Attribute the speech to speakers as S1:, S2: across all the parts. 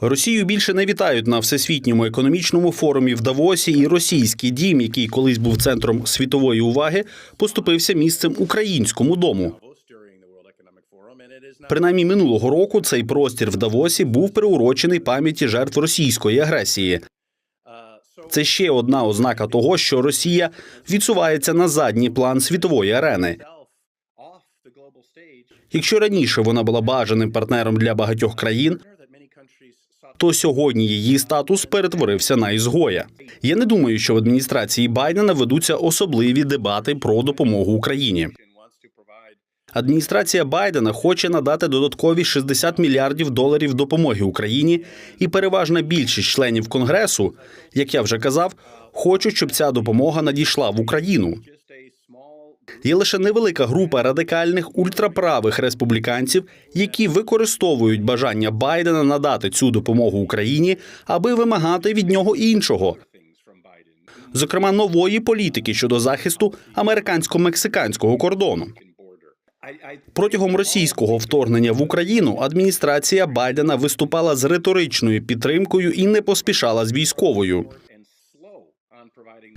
S1: Росію більше не вітають на всесвітньому економічному форумі в Давосі, і російський дім, який колись був центром світової уваги, поступився місцем українському дому. Принаймні минулого року цей простір в Давосі був приурочений пам'яті жертв російської агресії. Це ще одна ознака того, що Росія відсувається на задній план світової арени. Якщо раніше вона була бажаним партнером для багатьох країн, то сьогодні її статус перетворився на ізгоя. Я не думаю, що в адміністрації Байдена ведуться особливі дебати про допомогу Україні. Адміністрація Байдена хоче надати додаткові 60 мільярдів доларів допомоги Україні, і переважна більшість членів Конгресу, як я вже казав, хочуть, щоб ця допомога надійшла в Україну. Є лише невелика група радикальних ультраправих республіканців, які використовують бажання Байдена надати цю допомогу Україні, аби вимагати від нього іншого, зокрема нової політики щодо захисту американсько-мексиканського кордону. Протягом російського вторгнення в Україну адміністрація Байдена виступала з риторичною підтримкою і не поспішала з військовою,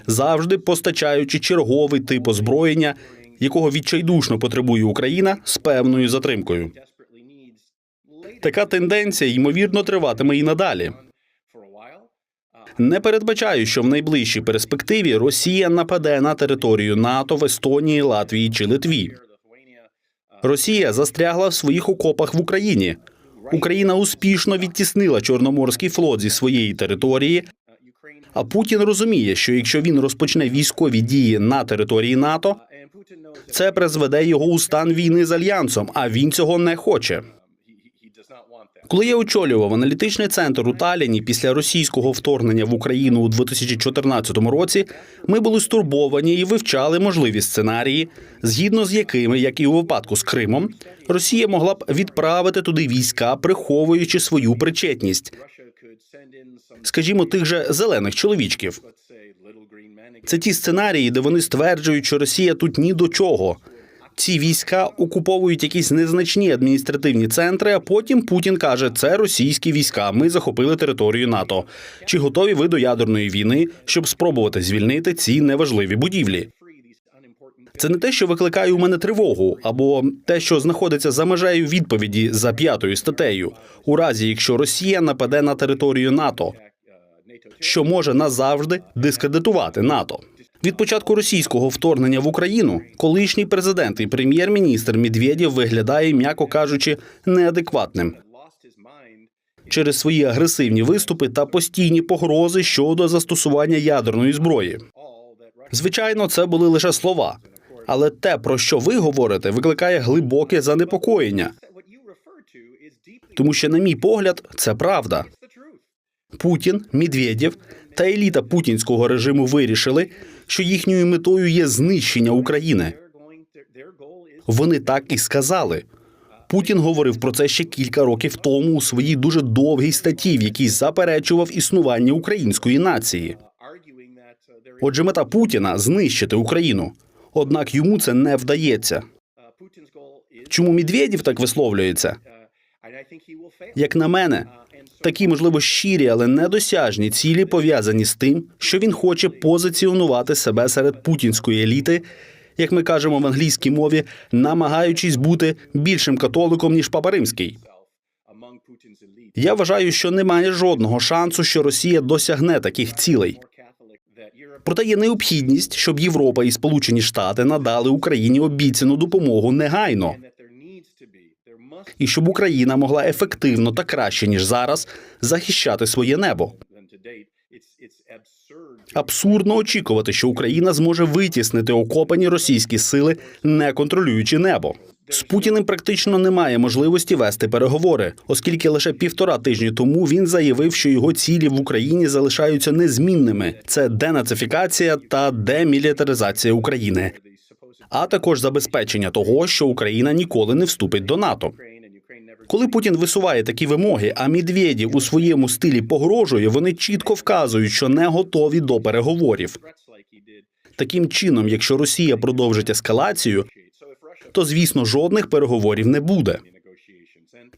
S1: завжди постачаючи черговий тип озброєння, якого відчайдушно потребує Україна з певною затримкою. Така тенденція ймовірно триватиме і надалі. Не передбачаю, що в найближчій перспективі Росія нападе на територію НАТО в Естонії, Латвії чи Литві. Росія застрягла в своїх окопах в Україні. Україна успішно відтіснила Чорноморський флот зі своєї території. А Путін розуміє, що якщо він розпочне військові дії на території НАТО, це призведе його у стан війни з альянсом, а він цього не хоче. Коли я очолював аналітичний центр у Таліні після російського вторгнення в Україну у 2014 році, ми були стурбовані і вивчали можливі сценарії, згідно з якими, як і у випадку з Кримом, Росія могла б відправити туди війська, приховуючи свою причетність, скажімо, тих же зелених чоловічків. Це ті сценарії, де вони стверджують, що Росія тут ні до чого. Ці війська окуповують якісь незначні адміністративні центри. А потім Путін каже: це російські війська. Ми захопили територію НАТО. Чи готові ви до ядерної війни, щоб спробувати звільнити ці неважливі будівлі? Це не те, що викликає у мене тривогу, або те, що знаходиться за межею відповіді за п'ятою статтею, у разі якщо Росія нападе на територію НАТО, що може назавжди дискредитувати НАТО. Від початку російського вторгнення в Україну колишній президент і прем'єр-міністр Медведєв виглядає, м'яко кажучи, неадекватним через свої агресивні виступи та постійні погрози щодо застосування ядерної зброї. Звичайно, це були лише слова, але те, про що ви говорите, викликає глибоке занепокоєння, тому що, на мій погляд, це правда. Путін, Медведєв та еліта путінського режиму вирішили, що їхньою метою є знищення України. Вони так і сказали. Путін говорив про це ще кілька років тому у своїй дуже довгій статті, в якій заперечував існування української нації. Отже, мета Путіна знищити Україну. Однак йому це не вдається. Чому Медведєв так висловлюється? Як на мене, такі можливо щирі, але недосяжні цілі пов'язані з тим, що він хоче позиціонувати себе серед путінської еліти, як ми кажемо в англійській мові, намагаючись бути більшим католиком ніж Папа Римський. Я вважаю, що немає жодного шансу, що Росія досягне таких цілей. Проте є необхідність, щоб Європа і Сполучені Штати надали Україні обіцяну допомогу негайно, і щоб Україна могла ефективно та краще ніж зараз захищати своє небо. Абсурдно очікувати, що Україна зможе витіснити окопані російські сили, не контролюючи небо. З Путіним практично немає можливості вести переговори, оскільки лише півтора тижні тому він заявив, що його цілі в Україні залишаються незмінними: це денацифікація та демілітаризація України, а також забезпечення того, що Україна ніколи не вступить до НАТО. Коли Путін висуває такі вимоги, а Медведєв у своєму стилі погрожує, вони чітко вказують, що не готові до переговорів. Таким чином, якщо Росія продовжить ескалацію, то звісно жодних переговорів не буде.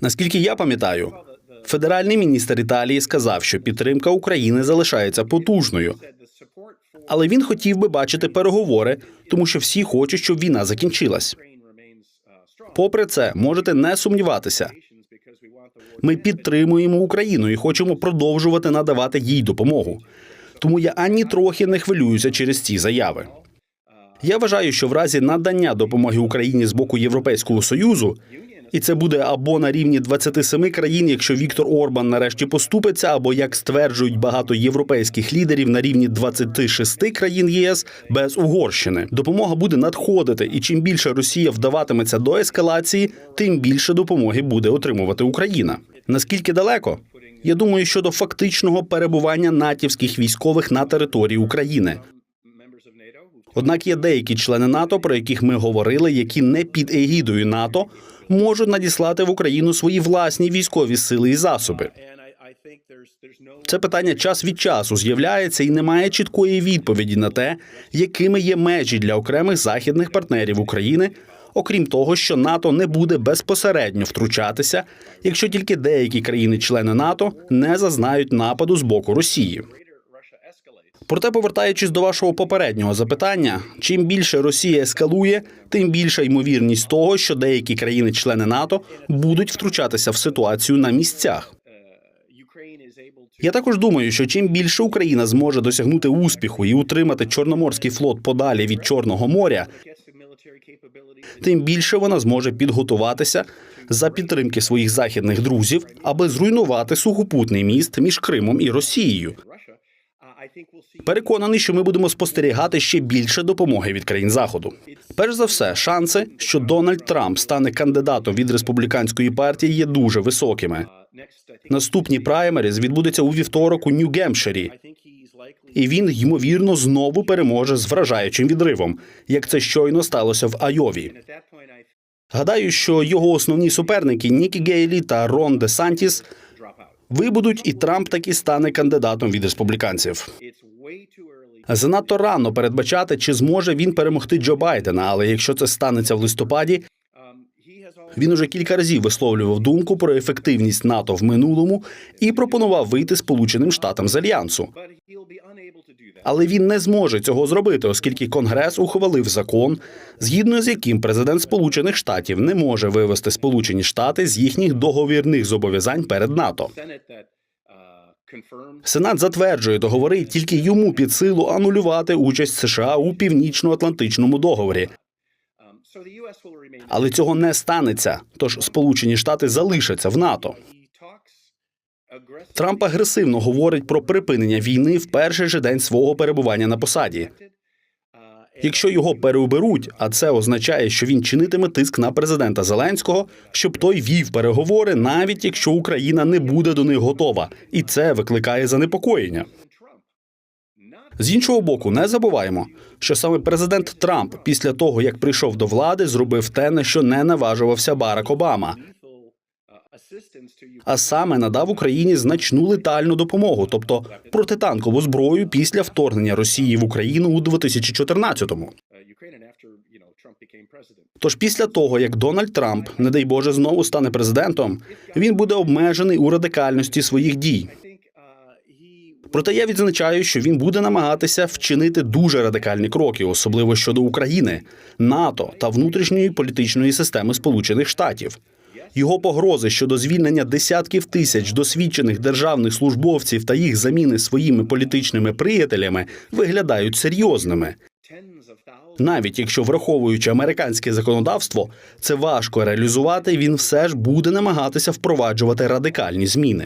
S1: Наскільки я пам'ятаю, Федеральний міністр Італії сказав, що підтримка України залишається потужною, але він хотів би бачити переговори, тому що всі хочуть, щоб війна закінчилась. Попри це, можете не сумніватися. Ми підтримуємо Україну і хочемо продовжувати надавати їй допомогу. Тому я ані трохи не хвилююся через ці заяви. Я вважаю, що в разі надання допомоги Україні з боку Європейського союзу, і це буде або на рівні 27 країн, якщо Віктор Орбан нарешті поступиться, або як стверджують багато європейських лідерів на рівні 26 країн ЄС без Угорщини. Допомога буде надходити, і чим більше Росія вдаватиметься до ескалації, тим більше допомоги буде отримувати Україна. Наскільки далеко? Я думаю, щодо фактичного перебування натівських військових на території України. Однак є деякі члени НАТО, про яких ми говорили, які не під егідою НАТО можуть надіслати в Україну свої власні військові сили і засоби. Це питання час від часу з'являється і немає чіткої відповіді на те, якими є межі для окремих західних партнерів України, окрім того, що НАТО не буде безпосередньо втручатися, якщо тільки деякі країни-члени НАТО не зазнають нападу з боку Росії. Проте, повертаючись до вашого попереднього запитання, чим більше Росія ескалує, тим більша ймовірність того, що деякі країни-члени НАТО будуть втручатися в ситуацію на місцях. Я також думаю, що чим більше Україна зможе досягнути успіху і утримати Чорноморський флот подалі від Чорного моря, тим більше вона зможе підготуватися за підтримки своїх західних друзів, аби зруйнувати сухопутний міст між Кримом і Росією. Переконаний, що ми будемо спостерігати ще більше допомоги від країн заходу. Перш за все, шанси, що Дональд Трамп стане кандидатом від республіканської партії, є дуже високими. Наступні праймеріз відбудуться у вівторок у Нью-Гемпширі, і він ймовірно знову переможе з вражаючим відривом, як це щойно сталося в Айові. Гадаю, що його основні суперники Нікі Гейлі та Рон Де Сантіс вибудуть, і Трамп таки стане кандидатом від республіканців. Занадто рано передбачати, чи зможе він перемогти Джо Байдена, але якщо це станеться в листопаді, він уже кілька разів висловлював думку про ефективність НАТО в минулому і пропонував вийти Сполученим Штатам з альянсу. Але він не зможе цього зробити, оскільки Конгрес ухвалив закон, згідно з яким президент Сполучених Штатів не може вивести Сполучені Штати з їхніх договірних зобов'язань перед НАТО. Сенат затверджує договори, тільки йому під силу анулювати участь США у північно-атлантичному договорі. Але цього не станеться. Тож Сполучені Штати залишаться в НАТО. Трамп агресивно говорить про припинення війни в перший же день свого перебування на посаді. Якщо його переоберуть, а це означає, що він чинитиме тиск на президента Зеленського, щоб той вів переговори, навіть якщо Україна не буде до них готова, і це викликає занепокоєння. З іншого боку, не забуваємо, що саме президент Трамп після того, як прийшов до влади, зробив те, на що не наважувався Барак Обама. А саме надав Україні значну летальну допомогу, тобто протитанкову зброю після вторгнення Росії в Україну у 2014-му. Тож після того, як Дональд Трамп, не дай Боже, знову стане президентом, він буде обмежений у радикальності своїх дій. Проте я відзначаю, що він буде намагатися вчинити дуже радикальні кроки, особливо щодо України, НАТО та внутрішньої політичної системи Сполучених Штатів. Його погрози щодо звільнення десятків тисяч досвідчених державних службовців та їх заміни своїми політичними приятелями виглядають серйозними. Навіть якщо враховуючи американське законодавство, це важко реалізувати, він все ж буде намагатися впроваджувати радикальні зміни.